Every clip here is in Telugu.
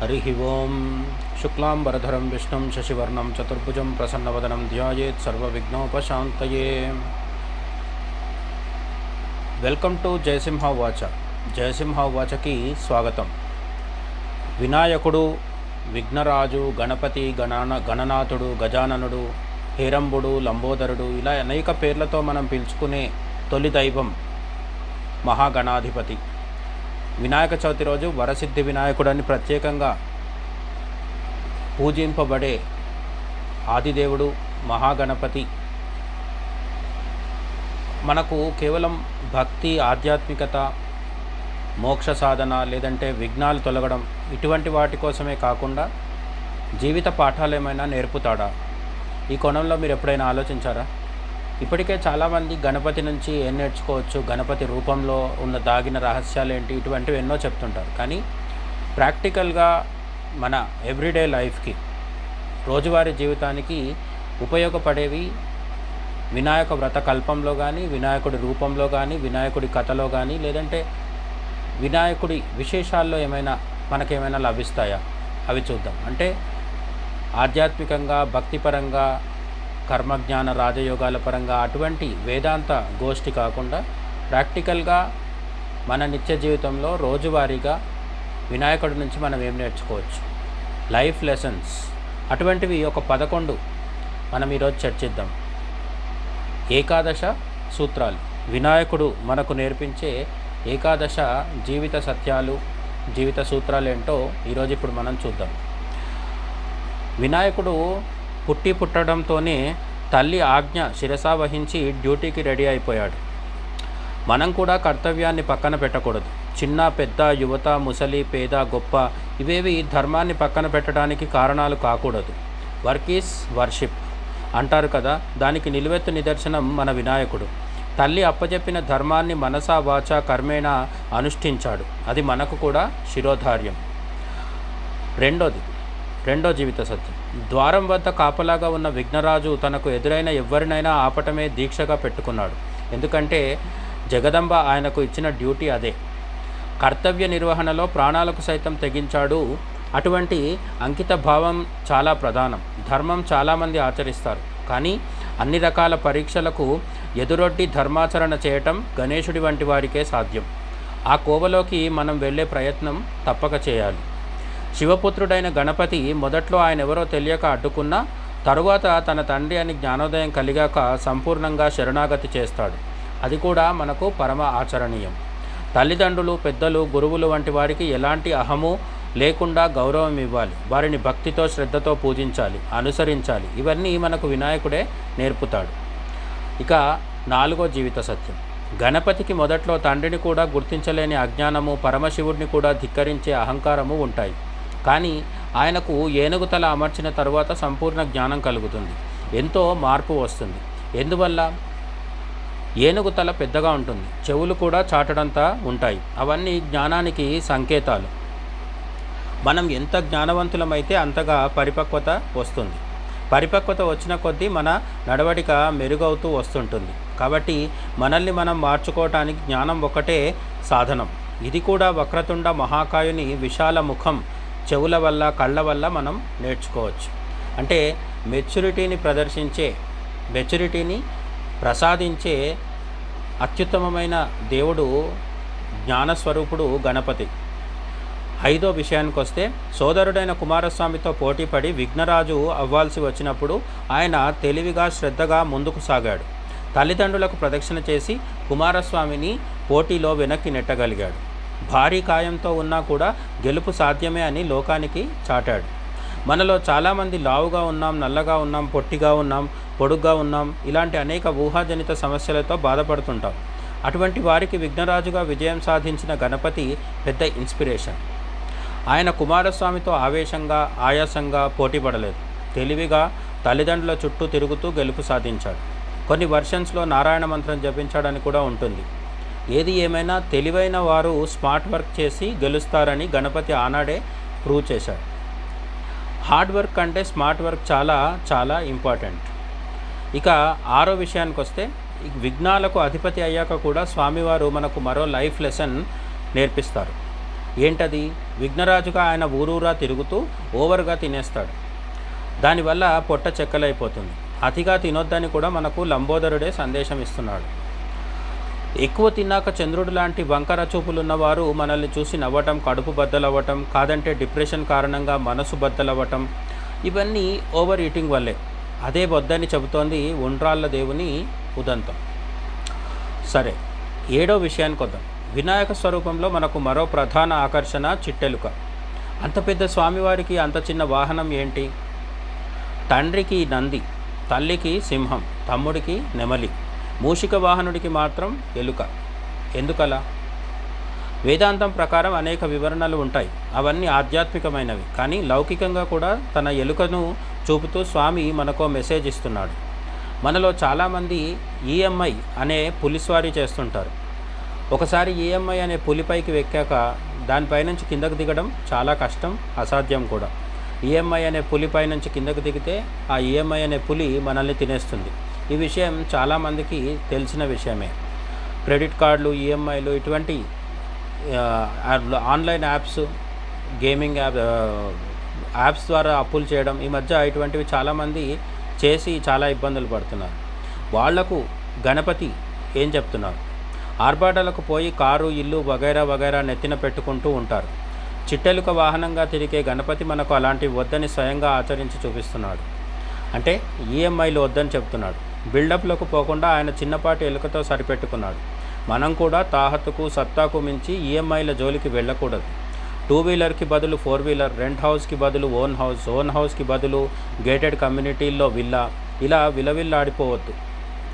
హరి ఓం శుక్లాం వరధరం విష్ణుం శశివర్ణం చతుర్భుజం ప్రసన్నవదనం ధ్యాయేత్ సర్వవిఘ్నోపశాంతయే వెల్కమ్ టు జయసింహ వాచ జయసింహ వాచకి స్వాగతం వినాయకుడు విఘ్నరాజు గణపతి గణాన గణనాథుడు గజాననుడు హేరంబుడు లంబోదరుడు ఇలా అనేక పేర్లతో మనం పిలుచుకునే తొలి దైవం మహాగణాధిపతి। వినాయక చవితి రోజు వరసిద్ధి వినాయకుడని ప్రత్యేకంగా పూజింపబడే ఆదిదేవుడు మహాగణపతి. మనకు కేవలం భక్తి ఆధ్యాత్మికత మోక్ష సాధన లేదంటే విఘ్నాలు తొలగడం ఇటువంటి వాటి కోసమే కాకుండా జీవిత పాఠాలు ఏమైనా నేర్పుతాడా? ఈ కోణంలో మీరు ఎప్పుడైనా ఆలోచించారా? ఇప్పటికే చాలామంది గణపతి నుంచి ఏం నేర్చుకోవచ్చు గణపతి రూపంలో ఉన్న దాగిన రహస్యాలు ఏంటి ఇటువంటివి ఎన్నో చెప్తుంటారు. కానీ ప్రాక్టికల్గా మన ఎవ్రీడే లైఫ్కి రోజువారీ జీవితానికి ఉపయోగపడేవి వినాయక వ్రత కల్పంలో కానీ వినాయకుడి రూపంలో కానీ వినాయకుడి కథలో కానీ లేదంటే వినాయకుడి విశేషాల్లో ఏమైనా మనకేమైనా లభిస్తాయా? అవి చూద్దాం. అంటే ఆధ్యాత్మికంగా భక్తిపరంగా కర్మజ్ఞాన రాజయోగాల పరంగా అటువంటి వేదాంత గోష్ఠి కాకుండా ప్రాక్టికల్గా మన నిత్య జీవితంలో రోజువారీగా వినాయకుడి నుంచి మనం ఏం నేర్చుకోవచ్చు? Life lessons. అటువంటివి ఒక పదకొండు మనం ఈరోజు చర్చిద్దాం. ఏకాదశ సూత్రాలు. వినాయకుడు మనకు నేర్పించే ఏకాదశ జీవిత సత్యాలు జీవిత సూత్రాలు ఏంటో ఈరోజు ఇప్పుడు మనం చూద్దాం. వినాయకుడు పుట్టి పుట్టడంతోనే తల్లి ఆజ్ఞ శిరసా వహించి డ్యూటీకి రెడీ అయిపోయాడు. మనం కూడా కర్తవ్యాన్ని పక్కన పెట్టకూడదు. చిన్న పెద్ద యువత ముసలి పేద గొప్ప ఇవేవి ధర్మాన్ని పక్కన పెట్టడానికి కారణాలు కాకూడదు. వర్క్ ఈస్ వర్షిప్ అంటారు కదా దానికి నిలువెత్తు నిదర్శనం మన వినాయకుడు. తల్లి అప్పచెప్పిన ధర్మాన్ని మనసా వాచ కర్మేణ అనుష్ఠించాడు. అది మనకు కూడా శిరోధార్యం. రెండోది రెండో జీవిత సత్యం. ద్వారం వద్ద కాపలాగా ఉన్న విఘ్నరాజు తనకు ఎదురైన ఎవరినైనా ఆపటమే దీక్షగా పెట్టుకున్నాడు. ఎందుకంటే జగదంబ ఆయనకు ఇచ్చిన డ్యూటీ అదే. కర్తవ్య నిర్వహణలో ప్రాణాలకు సైతం తెగించాడు. అటువంటి అంకిత భావం చాలా ప్రధానం. ధర్మం చాలామంది ఆచరిస్తారు. కానీ అన్ని రకాల పరీక్షలకు ఎదురొడ్డి ధర్మాచరణ చేయటం గణేశుడి వంటి వారికే సాధ్యం. ఆ కోవలోకి మనం వెళ్ళే ప్రయత్నం తప్పక చేయాలి. శివపుత్రుడైన గణపతి మొదట్లో ఆయన ఎవరో తెలియక అడ్డుకున్నా తరువాత తన తండ్రి అని జ్ఞానోదయం కలిగాక సంపూర్ణంగా శరణాగతి చేస్తాడు. అది కూడా మనకు పరమ ఆచరణీయం. తల్లిదండ్రులు పెద్దలు గురువులు వంటి వారికి ఎలాంటి అహము లేకుండా గౌరవం ఇవ్వాలి. వారిని భక్తితో శ్రద్ధతో పూజించాలి అనుసరించాలి. ఇవన్నీ మనకు వినాయకుడే నేర్పుతాడు. ఇక నాలుగో జీవిత సత్యం. గణపతికి మొదట్లో తండ్రిని కూడా గుర్తించలేని అజ్ఞానము పరమశివుడిని కూడా ధిక్కరించే అహంకారము ఉంటాయి. కానీ ఆయనకు ఏనుగు తల అమర్చిన తరువాత సంపూర్ణ జ్ఞానం కలుగుతుంది. ఎంతో మార్పు వస్తుంది. ఎందువల్ల? ఏనుగు తల పెద్దగా ఉంటుంది. చెవులు కూడా చాటడంతా ఉంటాయి. అవన్నీ జ్ఞానానికి సంకేతాలు. మనం ఎంత జ్ఞానవంతులమైతే అంతగా పరిపక్వత వస్తుంది. పరిపక్వత వచ్చిన కొద్దీ మన నడవడిక మెరుగవుతూ వస్తుంటుంది. కాబట్టి మనల్ని మనం మార్చుకోవటానికి జ్ఞానం ఒకటే సాధనం. ఇది కూడా వక్రతుండ మహాకాయుని విశాల ముఖం చెవుల వల్ల కళ్ళ వల్ల మనం నేర్చుకోవచ్చు. అంటే మెచ్యూరిటీని ప్రదర్శించే మెచ్యూరిటీని ప్రసాదించే అత్యుత్తమమైన దేవుడు జ్ఞానస్వరూపుడు గణపతి. ఐదో విషయానికి వస్తే సోదరుడైన కుమారస్వామితో పోటీపడి విఘ్నరాజు అవ్వాల్సి వచ్చినప్పుడు ఆయన తెలివిగా శ్రద్ధగా ముందుకు సాగాడు. తల్లిదండ్రులకు ప్రదక్షిణ చేసి కుమారస్వామిని పోటీలో వెనక్కి నెట్టగలిగాడు. భారీ కాయంతో ఉన్నా కూడా గెలుపు సాధ్యమే అని లోకానికి చాటాడు. మనలో చాలామంది లావుగా ఉన్నాం నల్లగా ఉన్నాం పొట్టిగా ఉన్నాం పొడుగ్గా ఉన్నాం ఇలాంటి అనేక ఊహాజనిత సమస్యలతో బాధపడుతుంటాం. అటువంటి వారికి విఘ్నరాజుగా విజయం సాధించిన గణపతి పెద్ద ఇన్స్పిరేషన్. ఆయన కుమారస్వామితో ఆవేశంగా ఆయాసంగా పోటీపడలేదు. తెలివిగా తల్లిదండ్రుల చుట్టూ తిరుగుతూ గెలుపు సాధించాడు. కొన్ని వర్షన్స్లో నారాయణ మంత్రం జపించాడని కూడా ఉంటుంది. ఏది ఏమైనా తెలివైన వారు స్మార్ట్ వర్క్ చేసి గెలుస్తారని గణపతి ఆనాడే ప్రూవ్ చేశాడు హార్డ్ వర్క్ అంటే స్మార్ట్ వర్క్ చాలా చాలా ఇంపార్టెంట్. ఇక ఆరో విషయానికి వస్తే విఘ్నాలకు అధిపతి అయ్యాక కూడా స్వామివారు మనకు మరో లైఫ్ లెసన్ నేర్పిస్తారు. ఏంటది? విఘ్నరాజుగా ఆయన ఊరూరా తిరుగుతూ ఓవర్గా తినేస్తాడు. దానివల్ల పొట్ట చెక్కలైపోతుంది. అతిగా తినొద్దని కూడా మనకు లంబోదరుడే సందేశం ఇస్తున్నాడు ఎక్కువ తిన్నాక చంద్రుడు లాంటి వంకర చూపులున్నవారు మనల్ని చూసి నవ్వటం కడుపు బద్దలవ్వటం కాదంటే డిప్రెషన్ కారణంగా మనసు బద్దలవ్వటం ఇవన్నీ ఓవర్ ఈటింగ్ వల్లే. అదే వద్దని చెబుతోంది ఉండ్రాళ్ళ దేవుని ఉదంతం. సరే ఏడో విషయానికి వద్దాం. వినాయక స్వరూపంలో మనకు మరో ప్రధాన ఆకర్షణ చిట్టెలుక. అంత పెద్ద స్వామివారికి అంత చిన్న వాహనం ఏంటి? తండ్రికి నంది తల్లికి సింహం తమ్ముడికి నెమలి. మూషిక వాహనుడికి మాత్రం ఎలుక. ఎందుకలా? వేదాంతం ప్రకారం అనేక వివరణలు ఉంటాయి. అవన్నీ ఆధ్యాత్మికమైనవి. కానీ లౌకికంగా కూడా తన ఎలుకను చూపుతూ స్వామి మనకో మెసేజ్ ఇస్తున్నాడు. మనలో చాలామంది ఈఎంఐ అనే పులిస్వారీ చేస్తుంటారు. ఒకసారి ఈఎంఐ అనే పులిపైకి ఎక్కాక దానిపై నుంచి కిందకు దిగడం చాలా కష్టం అసాధ్యం కూడా. ఈఎంఐ అనే పులిపై నుంచి కిందకు దిగితే ఆ ఈఎంఐ అనే పులి మనల్ని తినేస్తుంది. ఈ విషయం చాలామందికి తెలిసిన విషయమే. క్రెడిట్ కార్డులు ఈఎంఐలు ఇటువంటి online apps gaming app apps ద్వారా అప్పులు చేయడం ఈ మధ్య ఇటువంటివి చాలామంది చేసి చాలా ఇబ్బందులు పడుతున్నారు. వాళ్ళకు గణపతి ఏం చెప్తున్నారు? ఆర్భాటాలకు పోయి కారు ఇల్లు వగైరా వగైరా నెత్తిన పెట్టుకుంటూ ఉంటారు. చిట్టెలుక వాహనంగా తిరిగే గణపతి మనకు అలాంటివి వద్దని స్వయంగా ఆచరించి చూపిస్తున్నాడు. అంటే ఈఎంఐలు వద్దని చెప్తున్నాడు. బిల్డప్లకు పోకుండా ఆయన చిన్నపాటి ఎలుకతో సరిపెట్టుకున్నాడు. మనం కూడా తాహతుకు సత్తాకు మించి ఈఎంఐల జోలికి వెళ్ళకూడదు. టూ వీలర్కి బదులు ఫోర్ వీలర్ రెంట్ హౌస్కి బదులు ఓన్ హౌస్ ఓన్ హౌస్కి బదులు గేటెడ్ కమ్యూనిటీల్లో విల్లా. ఇలా విలవిల్లాడిపోవద్దు.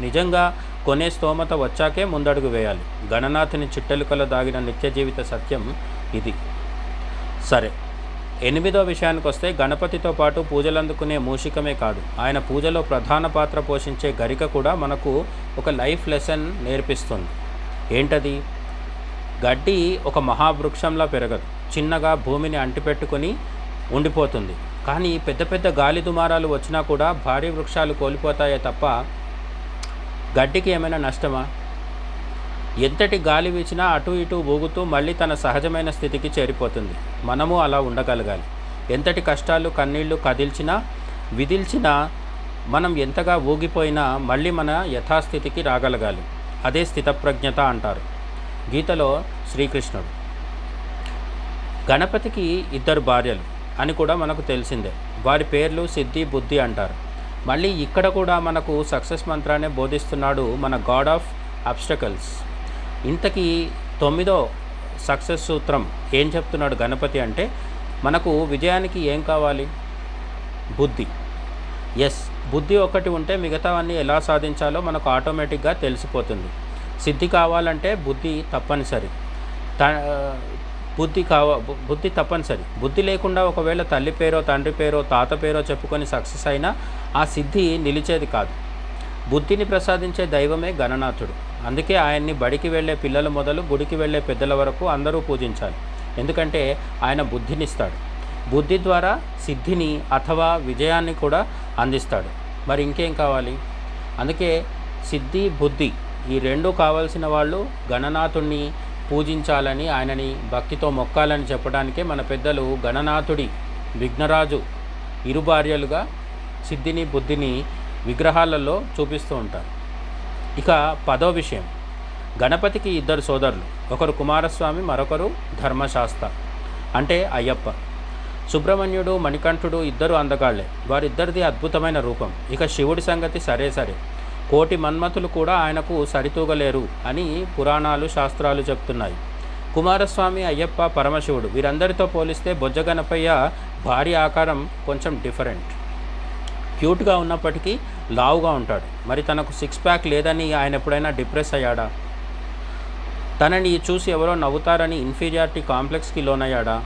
నిజంగా కొనే స్తోమత వచ్చాకే ముందడుగు వేయాలి. గణనాథుని చిట్టెలుకలో దాగిన నిత్య జీవిత సత్యం ఇది. సరే. ఎనిమిదో విషయానికి వస్తే గణపతితో పాటు పూజలు అందుకునే మూషికమే కాదు. ఆయన పూజలో ప్రధాన పాత్ర పోషించే గరిక కూడా మనకు ఒక లైఫ్ లెసన్ నేర్పిస్తుంది. ఏంటది? గడ్డి ఒక మహావృక్షంలా పెరగదు. చిన్నగా భూమిని అంటిపెట్టుకొని ఉండిపోతుంది. కానీ పెద్ద పెద్ద గాలి దుమారాలు వచ్చినా కూడా భారీ వృక్షాలు కోల్పోతాయే తప్ప గడ్డికి ఏమైనా నష్టమా? ఎంతటి గాలి వీచినా అటు ఇటు ఊగుతూ మళ్ళీ తన సహజమైన స్థితికి చేరిపోతుంది. మనము అలా ఉండగలగాలి. ఎంతటి కష్టాలు కన్నీళ్ళు కదిల్చినా విదిల్చినా మనం ఎంతగా ఊగిపోయినా మళ్ళీ మన యథాస్థితికి రాగలగాలి. అదే స్థితప్రజ్ఞత అంటారు. గీతలో శ్రీకృష్ణుడు. గణపతికి ఇద్దరు భార్యలు అని కూడా మనకు తెలిసిందే. వారి పేర్లు సిద్ధి బుద్ధి అంటారు. మళ్ళీ ఇక్కడ కూడా మనకు సక్సెస్ మంత్రాన్ని బోధిస్తున్నాడు మన గాడ్ ఆఫ్ అబ్స్టకల్స్. ఇంతకీ తొమ్మిదో సక్సెస్ సూత్రం ఏం చెప్తున్నాడు గణపతి అంటే మనకు విజయానికి ఏం కావాలి? బుద్ధి. ఎస్ బుద్ధి ఒకటి ఉంటే మిగతావన్నీ ఎలా సాధించాలో మనకు ఆటోమేటిక్గా తెలిసిపోతుంది. సిద్ధి కావాలంటే బుద్ధి తప్పనిసరి. త బుద్ధి కావ బుద్ధి తప్పనిసరి. బుద్ధి లేకుండా ఒకవేళ తల్లి పేరో తండ్రి పేరో తాత పేరో చెప్పుకొని సక్సెస్ అయినా ఆ సిద్ధి నిలిచేది కాదు. బుద్ధిని ప్రసాదించే దైవమే గణనాథుడు. అందుకే ఆయన్ని బడికి వెళ్ళే పిల్లల మొదలు గుడికి వెళ్ళే పెద్దల వరకు అందరూ పూజించాలి. ఎందుకంటే ఆయన బుద్ధినిస్తాడు. బుద్ధి ద్వారా సిద్ధిని అథవా విజయాన్ని కూడా అందిస్తాడు. మరి ఇంకేం కావాలి? అందుకే సిద్ధి బుద్ధి ఈ రెండు కావాల్సిన వాళ్ళు గణనాథుణ్ణి పూజించాలని ఆయనని భక్తితో మొక్కాలని చెప్పడానికే మన పెద్దలు గణనాథుడి విఘ్నరాజు ఇరు భార్యలుగా సిద్ధిని బుద్ధిని విగ్రహాలలో చూపిస్తూ ఉంటారు. ఇక పదో విషయం. గణపతికి ఇద్దరు సోదరులు ఒకరు కుమారస్వామి మరొకరు ధర్మశాస్త్ర అంటే అయ్యప్ప. సుబ్రహ్మణ్యుడు మణికంఠుడు ఇద్దరు అందగాళ్ళే. వారిద్దరిది అద్భుతమైన రూపం. ఇక శివుడి సంగతి సరే సరే. కోటి మన్మతులు కూడా ఆయనకు సరితూగలేరు అని పురాణాలు శాస్త్రాలు చెప్తున్నాయి. కుమారస్వామి అయ్యప్ప పరమశివుడు వీరందరితో పోలిస్తే బొజ్జగణపయ్య భారీ ఆకారం కొంచెం డిఫరెంట్. క్యూట్గా ఉన్నప్పటికీ లావుగా ఉంటాడు. మరి తనకు సిక్స్ ప్యాక్ లేదని ఆయన ఎప్పుడైనా డిప్రెస్ అయ్యాడా? తనని చూసి ఎవరో నవ్వుతారని ఇన్ఫీరియారిటీ కాంప్లెక్స్కి లోనయ్యాడా?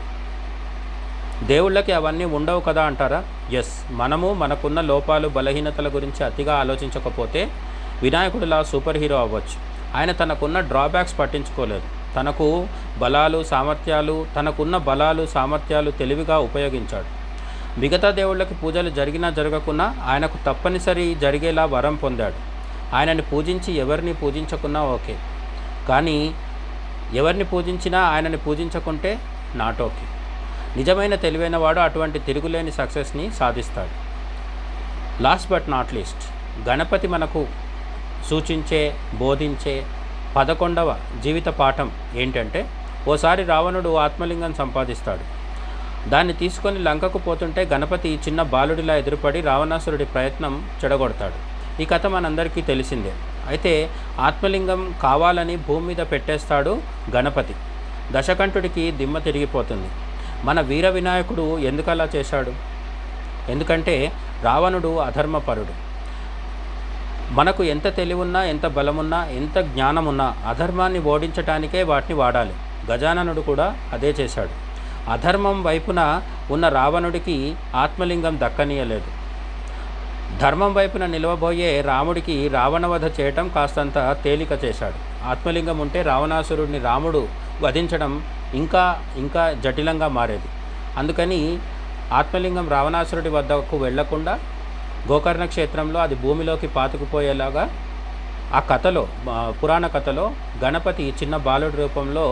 దేవుళ్ళకి అవన్నీ ఉండవు కదా అంటారా? ఎస్ మనము మనకున్న లోపాలు బలహీనతల గురించి అతిగా ఆలోచించకపోతే వినాయకుడిలా సూపర్ హీరో అవ్వచ్చు. ఆయన తనకున్న డ్రాబ్యాక్స్ పట్టించుకోలేదు. తనకు బలాలు సామర్థ్యాలు తనకున్న బలాలు సామర్థ్యాలు తెలివిగా ఉపయోగించాడు. మిగతా దేవుళ్ళకి పూజలు జరిగినా జరగకున్నా ఆయనకు తప్పనిసరి జరిగేలా వరం పొందాడు. ఆయనని పూజించి ఎవరిని పూజించకున్నా ఓకే. కానీ ఎవరిని పూజించినా ఆయనని పూజించకుంటే నాటోకి నిజమైన తెలివైన వాడు అటువంటి తిరుగులేని సక్సెస్ని సాధిస్తాడు. Last but not least Ganapati మనకు సూచించే బోధించే పదకొండవ జీవిత పాఠం ఏంటంటే ఓసారి రావణుడు ఆత్మలింగం సంపాదిస్తాడు. దాన్ని తీసుకొని లంకకు పోతుంటే గణపతి చిన్న బాలుడిలా ఎదురుపడి రావణాసురుడి ప్రయత్నం చెడగొడతాడు. ఈ కథ మనందరికీ తెలిసిందే. అయితే ఆత్మలింగం కావాలని భూమి మీద పెట్టేస్తాడు గణపతి. దశకంఠుడికి దిమ్మ తిరిగిపోతుంది. మన వీర వినాయకుడు ఎందుకలా చేశాడు? ఎందుకంటే రావణుడు అధర్మపరుడు. మనకు ఎంత తెలివున్నా ఎంత బలమున్నా ఎంత జ్ఞానమున్నా అధర్మాన్ని ఓడించటానికే వాటిని వాడాలి. గజాననుడు కూడా అదే చేశాడు. అధర్మం వైపున ఉన్న రావణుడికి ఆత్మలింగం దక్కనీయలేదు. ధర్మం వైపున నిలవబోయే రాముడికి రావణవధ చేయటం కాస్తంత తేలిక చేశాడు. ఆత్మలింగం ఉంటే రావణాసురుడిని రాముడు వధించడం ఇంకా ఇంకా జటిలంగా మారేది. అందుకని ఆత్మలింగం రావణాసురుడి వద్దకు వెళ్ళకుండా గోకర్ణ క్షేత్రంలో అది భూమిలోకి పాతుకుపోయేలాగా ఆ కథలో పురాణ కథలో గణపతి చిన్న బాలుడి రూపంలో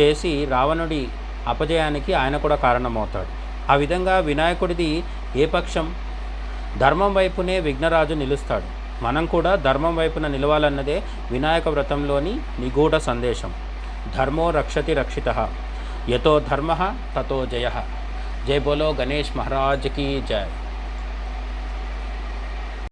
చేసి రావణుడి అపజయానికి ఆయన కూడా కారణమవుతాడు. ఆ విధంగా వినాయకుడిది ఏ పక్షం? ధర్మం వైపునే విఘ్నరాజు నిలుస్తాడు. మనం కూడా ధర్మం వైపున నిలవాలన్నదే వినాయక వ్రతంలోని నిగూఢ సందేశం. ధర్మో రక్షతి రక్షిత. యతో ధర్మ తతో జయ. జై బోలో గణేష్ మహారాజ్కి జయ